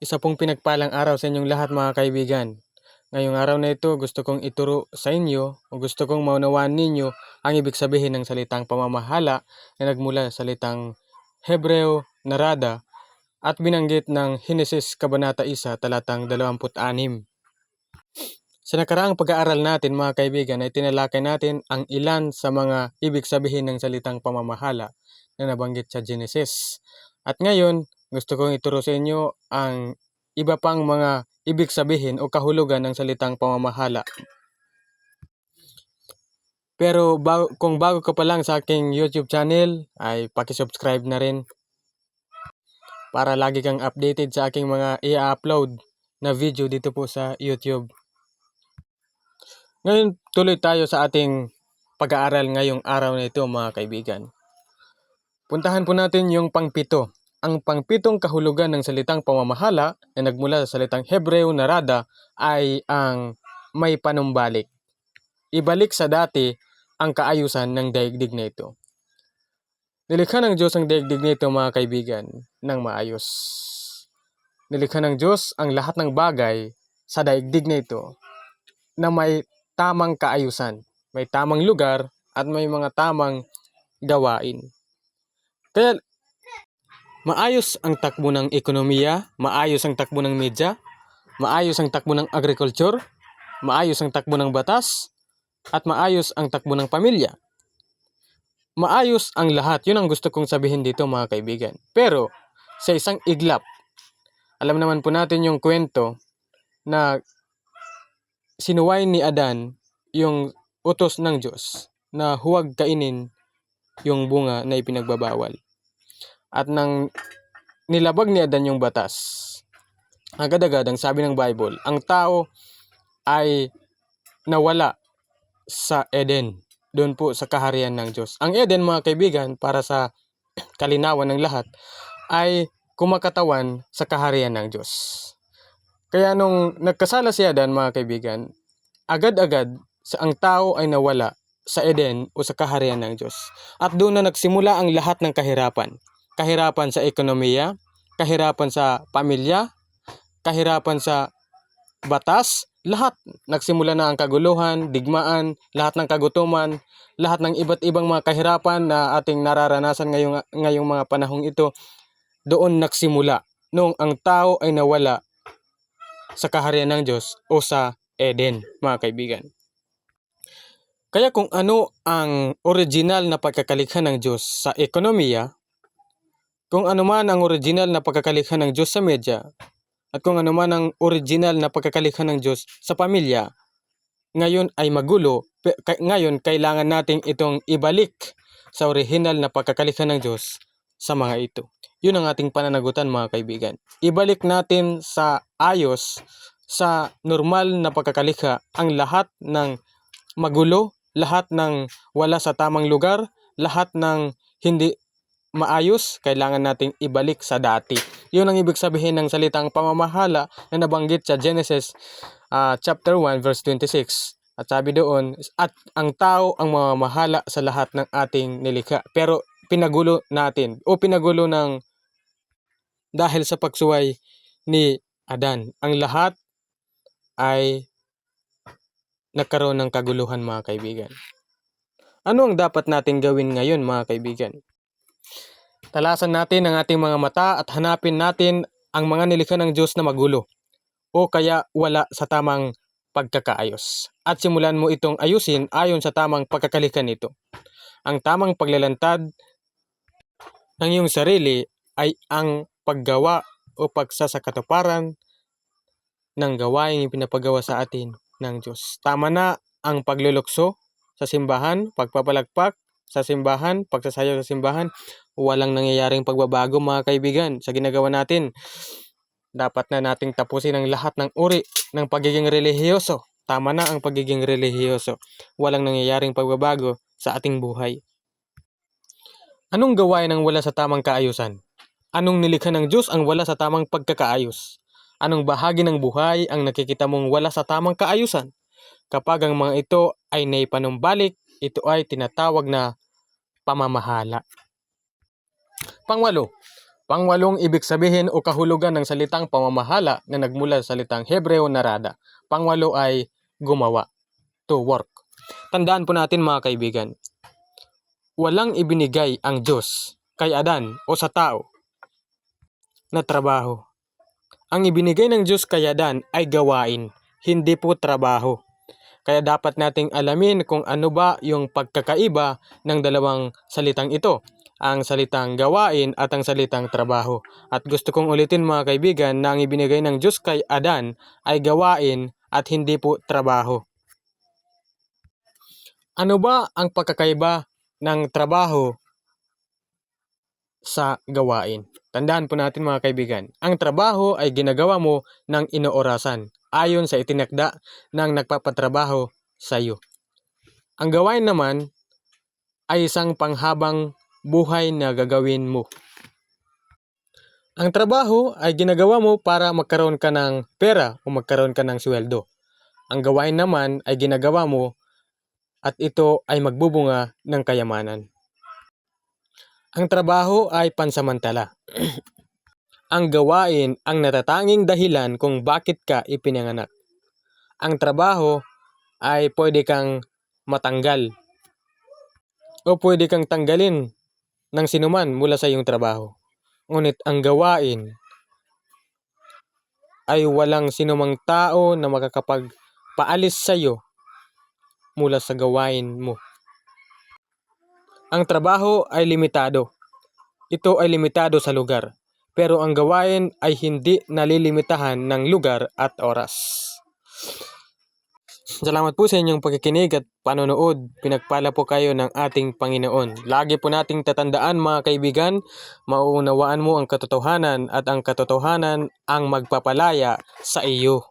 Isa pong pinagpalang araw sa inyong lahat mga kaibigan. Ngayong araw na ito, gusto kong ituro sa inyo o gusto kong maunawaan ninyo ang ibig sabihin ng salitang pamamahala na nagmula sa salitang Hebreo narada at binanggit ng Henesis Kabanata 1 talatang 26. Sa nakaraang pag-aaral natin mga kaibigan ay tinalakay natin ang ilan sa mga ibig sabihin ng salitang pamamahala na nabanggit sa Genesis. At ngayon, gusto kong ituro sa inyo ang iba pang mga ibig sabihin o kahulugan ng salitang pamamahala. Pero bago, kung bago ka pa lang sa aking YouTube channel, ay pakisubscribe na rin para lagi kang updated sa aking mga i-upload na video dito po sa YouTube. Ngayon, tuloy tayo sa ating pag-aaral ngayong araw na ito mga kaibigan. Puntahan po natin yung pangpito. Ang pangpitong kahulugan ng salitang pamamahala na nagmula sa salitang Hebreo na rada ay ang may panumbalik. Ibalik sa dati ang kaayusan ng daigdig na ito. Nilikha ng Diyos ang daigdig nito mga kaibigan ng maayos. Nilikha ng Diyos ang lahat ng bagay sa daigdig na ito na may tamang kaayusan, may tamang lugar at may mga tamang gawain. Kaya maayos ang takbo ng ekonomiya, maayos ang takbo ng media, maayos ang takbo ng agriculture, maayos ang takbo ng batas, at maayos ang takbo ng pamilya. Maayos ang lahat. Yun ang gusto kong sabihin dito mga kaibigan. Pero sa isang iglap, alam naman po natin yung kwento na sinuway ni Adan yung utos ng Diyos na huwag kainin yung bunga na ipinagbabawal. At nang nilabag ni Adan yung batas, agad-agad ang sabi ng Bible, ang tao ay nawala sa Eden, doon po sa kaharian ng Diyos. Ang Eden mga kaibigan, para sa kalinawan ng lahat, ay kumakatawan sa kaharian ng Diyos. Kaya nung nagkasala si Adan mga kaibigan, agad-agad sa ang tao ay nawala sa Eden o sa kaharian ng Diyos. At doon na nagsimula ang lahat ng kahirapan. Kahirapan sa ekonomiya, kahirapan sa pamilya, kahirapan sa batas, lahat. Nagsimula na ang kaguluhan, digmaan, lahat ng kagutuman, lahat ng iba't ibang mga kahirapan na ating nararanasan ngayong, ngayong mga panahong ito, doon nagsimula nung ang tao ay nawala sa kaharian ng Diyos o sa Eden, mga kaibigan. Kaya kung ano ang original na pagkakalikha ng Diyos sa ekonomiya, kung ano man ang original na pagkakalikha ng Diyos sa media, at kung ano man ang original na pagkakalikha ng Diyos sa pamilya, ngayon ay magulo. Ngayon, kailangan nating itong ibalik sa original na pagkakalikha ng Diyos sa mga ito. Yun ang ating pananagutan mga kaibigan. Ibalik natin sa ayos, sa normal na pagkakalikha, ang lahat ng magulo, lahat ng wala sa tamang lugar, lahat ng hindi maayos, kailangan nating ibalik sa dati. Yun ang ibig sabihin ng salitang pamamahala na nabanggit sa Genesis ah, chapter 1 verse 26. At sabi doon, at ang tao ang mamamahala sa lahat ng ating nilikha. Pero pinagulo natin o pinagulo ng dahil sa pagsuway ni Adan. Ang lahat ay nagkaroon ng kaguluhan mga kaibigan. Ano ang dapat nating gawin ngayon mga kaibigan? Talasan natin ang ating mga mata at hanapin natin ang mga nilikha ng Diyos na magulo o kaya wala sa tamang pagkakaayos. At simulan mo itong ayusin ayon sa tamang pagkakalikha nito. Ang tamang paglalantad ng iyong sarili ay ang paggawa o pagsasakatuparan ng gawaing pinapagawa sa atin ng Diyos. Tama na ang paglulukso sa simbahan, pagpapalagpak sa simbahan, pagsasayaw sa simbahan, walang nangyayaring pagbabago mga kaibigan sa ginagawa natin. Dapat na nating tapusin ang lahat ng uri ng pagiging relihiyoso. Tama na ang pagiging relihiyoso. Walang nangyayaring pagbabago sa ating buhay. Anong gawain ang wala sa tamang kaayusan? Anong nilikha ng Diyos ang wala sa tamang pagkakaayos? Anong bahagi ng buhay ang nakikita mong wala sa tamang kaayusan? Kapag ang mga ito ay naipanumbalik, ito ay tinatawag na pamamahala. Pangwalo, Pangwalong ibig sabihin o kahulugan ng salitang pamamahala na nagmula sa salitang Hebreo na rada. Pangwalo ay gumawa, to work. Tandaan po natin mga kaibigan, walang ibinigay ang Diyos kay Adan o sa tao na trabaho. Ang ibinigay ng Diyos kay Adan ay gawain, hindi po trabaho. Kaya dapat nating alamin kung ano ba yung pagkakaiba ng dalawang salitang ito, ang salitang gawain at ang salitang trabaho. At gusto kong ulitin mga kaibigan na ang ibinigay ng Diyos kay Adan ay gawain at hindi po trabaho. Ano ba ang pagkakaiba ng trabaho sa gawain? Tandaan po natin mga kaibigan, ang trabaho ay ginagawa mo ng inoorasan ayon sa itinakda ng nagpapatrabaho sa iyo. Ang gawain naman ay isang panghabang buhay na gagawin mo. Ang trabaho ay ginagawa mo para magkaroon ka ng pera o magkaroon ka ng sweldo. Ang gawain naman ay ginagawa mo at ito ay magbubunga ng kayamanan. Ang trabaho ay pansamantala. ang gawain ang natatanging dahilan kung bakit ka ipinanganak. Ang trabaho ay pwede kang matanggal o pwede kang tanggalin ng sinuman mula sa iyong trabaho. Ngunit ang gawain ay walang sinumang tao na makakapagpaalis sa iyo mula sa gawain mo. Ang trabaho ay limitado. Ito ay limitado sa lugar. Pero ang gawain ay hindi nalilimitahan ng lugar at oras. Salamat po sa inyong pagkikinig at panonood. Pinagpala po kayo ng ating Panginoon. Lagi po nating tatandaan mga kaibigan, mauunawaan mo ang katotohanan at ang katotohanan ang magpapalaya sa iyo.